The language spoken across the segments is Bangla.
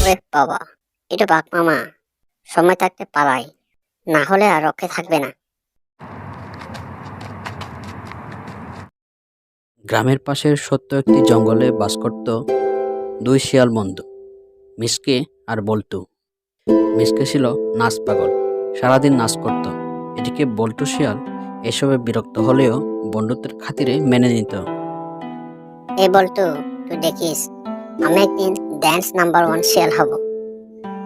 ওরে বাবা এটা বাঘ মামা। সময় থাকতে পালাই না হলে আর রক্ষে থাকবে না। গ্রামের পাশের সত্য একটি জঙ্গলে বাস করত দুই শিয়াল বন্ধু মিসকে আর বল্টু। মিসকে ছিল নাচ পাগল সারাদিন নাচ করত। এদিকে বল্টু শিয়াল এসবে বিরক্ত হলেও বন্ধুত্বের খাতিরে মেনে নিত। এই বলতো তুই দেখিস আমি একদিন ড্যান্স নাম্বার ওয়ান শিয়াল হব।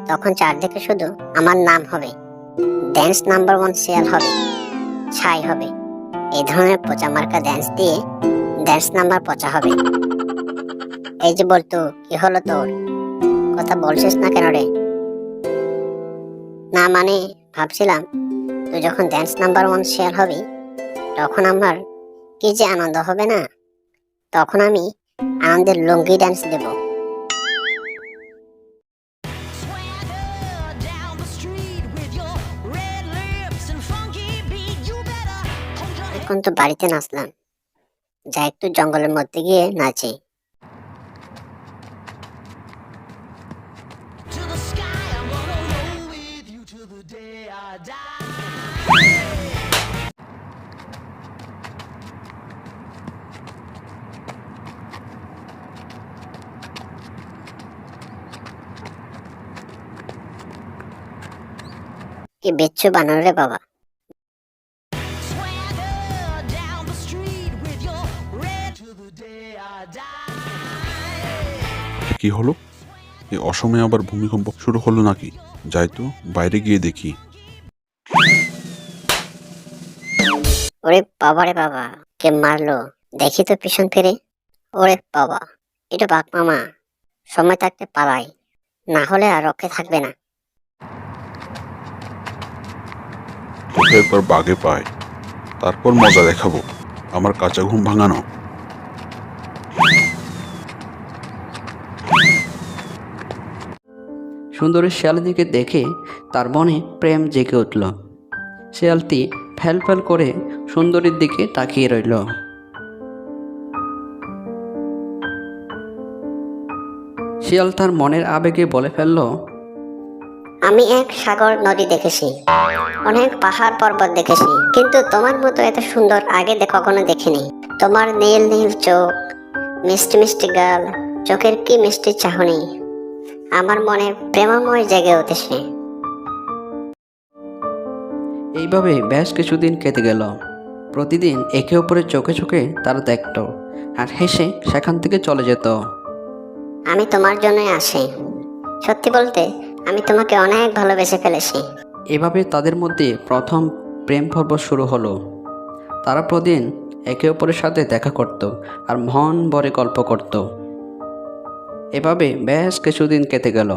তখন চারদিকে শুধু আমার নাম হবে। ড্যান্স নাম্বার ওয়ান শিয়াল হবে, ছাই হবে। এই ধরনের পচা মার্কা ড্যান্স দিয়ে ড্যান্স নাম্বার পচা হবে। এই যে বলতো কি হলো তোর? কথা বলছিস না কেন রে? না মানে ভাবছিলাম তুই যখন ড্যান্স নাম্বার ওয়ান শিয়াল হবি, তখন আমার কি যে আনন্দ হবে না? তখন আমি আনন্দের লুঙ্গি ডান্স দেব। এখন তো বাড়িতে নাচলাম। যা একটু জঙ্গলের মধ্যে গিয়ে নাচে। কি বেচ্ছ বানালে বাবা। কি হলো? এই অসময়ে আবার ভূমিকম্প শুরু হলো নাকি? যাই তো বাইরে গিয়ে দেখি। ওরে বাবা রে বাবা কে মারলো? দেখি তো পিছন ফিরে। ওরে বাবা এটা বাঘ মামা। সময় থাকতে পালাই না হলে আর রক্ষে থাকবে না। একবার বাগে পায়। তারপর মজা দেখাবো। আমার কাঁচা ঘুম ভাঙানো। সুন্দরী শিয়ালটিকে দেখে তার মনে প্রেম জেগে উঠল। শিয়ালটি ফ্যাল ফ্যাল করে সুন্দরীর দিকে তাকিয়ে রইল। শিয়াল তার মনের আবেগে বলে ফেলল, আমি এক সাগর নদী দেখেছি, অনেক পাহাড় পর্বত দেখেছি, কিন্তু তোমার মতো এত সুন্দর আগে কখনো দেখিনি। তোমার নীল নীল চোখ, মিষ্টি মিষ্টি গাল, চোখের কি মিষ্টি চাহনি আমার মনে প্রেমময় জেগে উঠেছে। এইভাবে বেশ কিছুদিন কেটে গেল। প্রতিদিন একে অপরের চোখে চোখে তারা দেখত আর হেসে সেখান থেকে চলে যেত। আমি তোমার জন্যই আসি। সত্যি বলতে আমি তোমাকে অনেক ভালোবেসে ফেলেছি। এভাবে তাদের মধ্যে প্রথম প্রেম পর্ব শুরু হলো। তারা প্রতিদিন একে অপরের সাথে দেখা করত আর মন ভরে গল্প করত। এভাবে বেশ কিছুদিন কেটে গেল।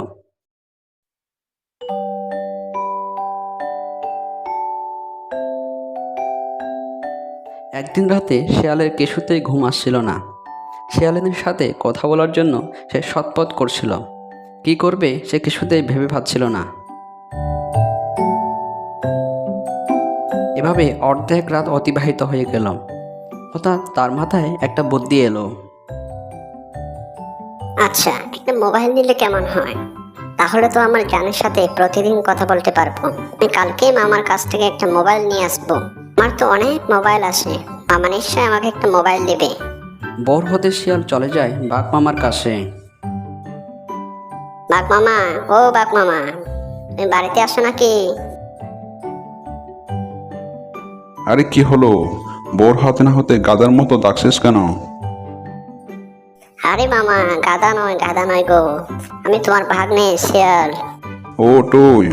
একদিন রাতে শিয়ালের কিছুতেই ঘুম আসছিল না। শিয়ালিনীর সাথে কথা বলার জন্য সে সৎপথ করছিল। কি করবে সে কিছুতেই ভেবে পাচ্ছিল না। এভাবে অর্ধেক রাত অতিবাহিত হয়ে গেল। হঠাৎ তার মাথায় একটা বুদ্ধি এলো। আচ্ছা একটা মোবাইল নিলে কেমন হয়? তাহলে তো আমার জানের সাথে প্রতিদিন কথা বলতে পারব। আমি কালকেই মামার কাছ থেকে একটা মোবাইল নিয়ে আসব। আমার তো অনেক মোবাইল আছে মামা নিশ্চয় আমাকে একটা মোবাইল দেবে। বর হতে শিয়াল চলে যায় বাঘ মামার কাছে। বাঘ মামা ও বাঘ মামা তুমি বাড়িতে আসো নাকি? আরে কি হলো? বোর হাতে না হতে গাদার মতো ডাকছিস কেন? আরে মামা গাদা নয় গাদা নয় গো। আমি তোমার ভাগ্নে শিয়াল। ও তুই।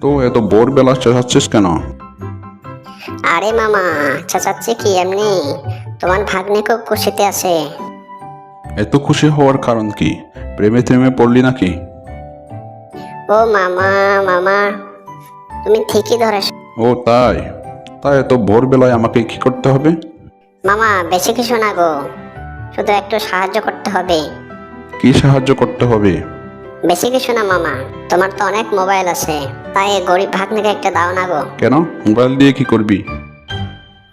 তো এত বোর বেলা চেঁচাচ্ছিস কেন? আরে মামা চাচাচ্ছি কি এমনি? তোমার ভাগ্নে খুব খুশিতে আছে। এত খুশি হওয়ার কারণ কি? প্রেমে প্রেমে পড়লি নাকি? ও মামা মামা তুমি ঠিকই ধরেছ। ও তাই? তাই এত ভোরবেলায় আমাকে কি করতে হবে? মামা বেশি কিছু না গো। শুধু একটু সাহায্য করতে হবে। কি সাহায্য করতে হবে? বেশি কিছু না মামা। তোমার তো অনেক মোবাইল আছে। তাই এই গরিব ভাগ্নিকে একটা দাও না গো। কেন? মোবাইল দিয়ে কি করবি?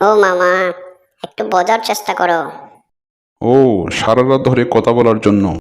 ও মামা একটু বোঝার চেষ্টা করো। ও সারা রাত ধরে কথা বলার জন্য।